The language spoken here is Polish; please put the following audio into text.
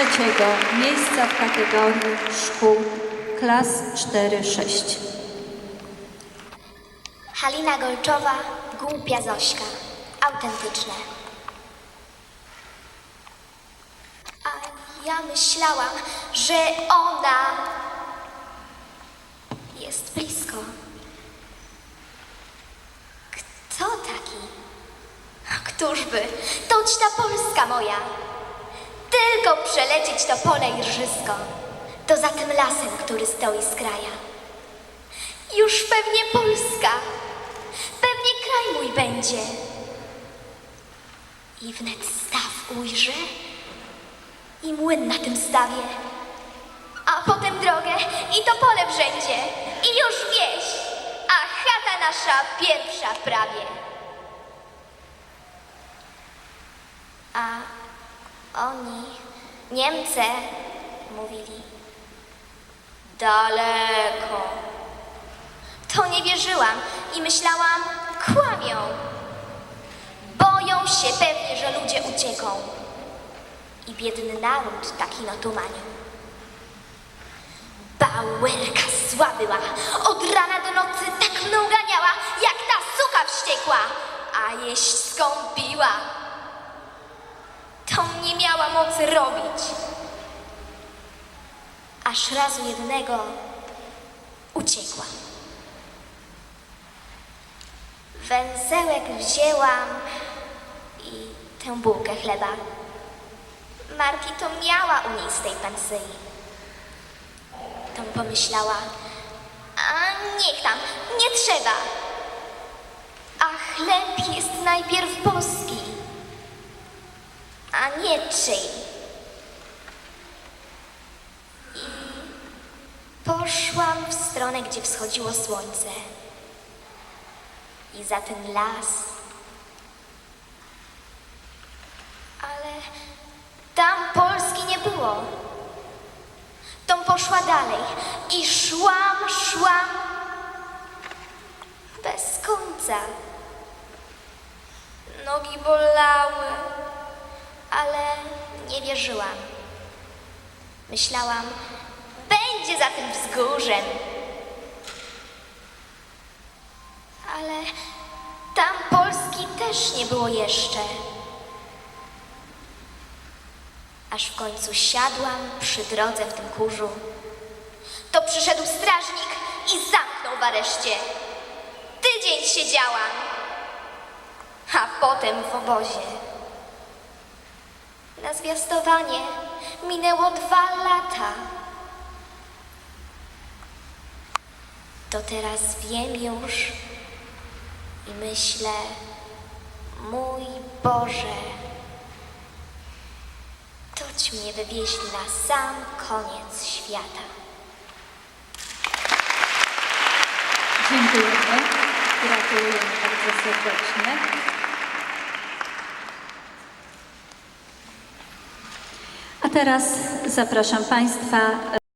trzeciego miejsca w kategorii szkół klas 4-6. Halina Golczowa, głupia Zośka. Autentyczne. A ja myślałam, że ona jest blisko. Kto taki? A Któżby? To ci ta Polska moja. Tylko przelecieć to pole i rżysko. To za tym lasem, który stoi z kraja. Już pewnie Polska. Pewnie kraj mój będzie. I wnet staw ujrzę i młyn na tym stawie. A potem drogę i to pole wszędzie. I już wieś, a chata nasza pierwsza prawie. A oni, Niemcy, mówili daleko. To nie wierzyłam i myślałam, kłamią. Boją się pewnie, że ludzie ucieką. I biedny naród taki na tumaniu. Bauerka zła była, od rana do nocy tak mną ganiała, jak ta suka wściekła, a jeść skąpiła. Mocy robić. Aż razu jednego uciekła. Węzełek wzięłam i tę bułkę chleba. Marki to miała u niej z tej pensyi. To pomyślała, a niech tam, nie trzeba. A chleb jest najpierw boski, a nie czyj. I poszłam w stronę, gdzie wschodziło słońce i za ten las. Ale tam Polski nie było. Tom poszła dalej i szłam, szłam bez końca. Nogi bolały, ale nie wierzyłam. Myślałam, będzie za tym wzgórzem. Ale tam Polski też nie było jeszcze. Aż w końcu siadłam przy drodze w tym kurzu. To przyszedł strażnik i zamknął w areszcie. Tydzień siedziałam, a potem w obozie. Na zwiastowanie minęło dwa lata. To teraz wiem już i myślę, mój Boże, toć mnie wywieźli na sam koniec świata. Dziękujemy. Gratulujemy bardzo serdecznie. A teraz zapraszam Państwa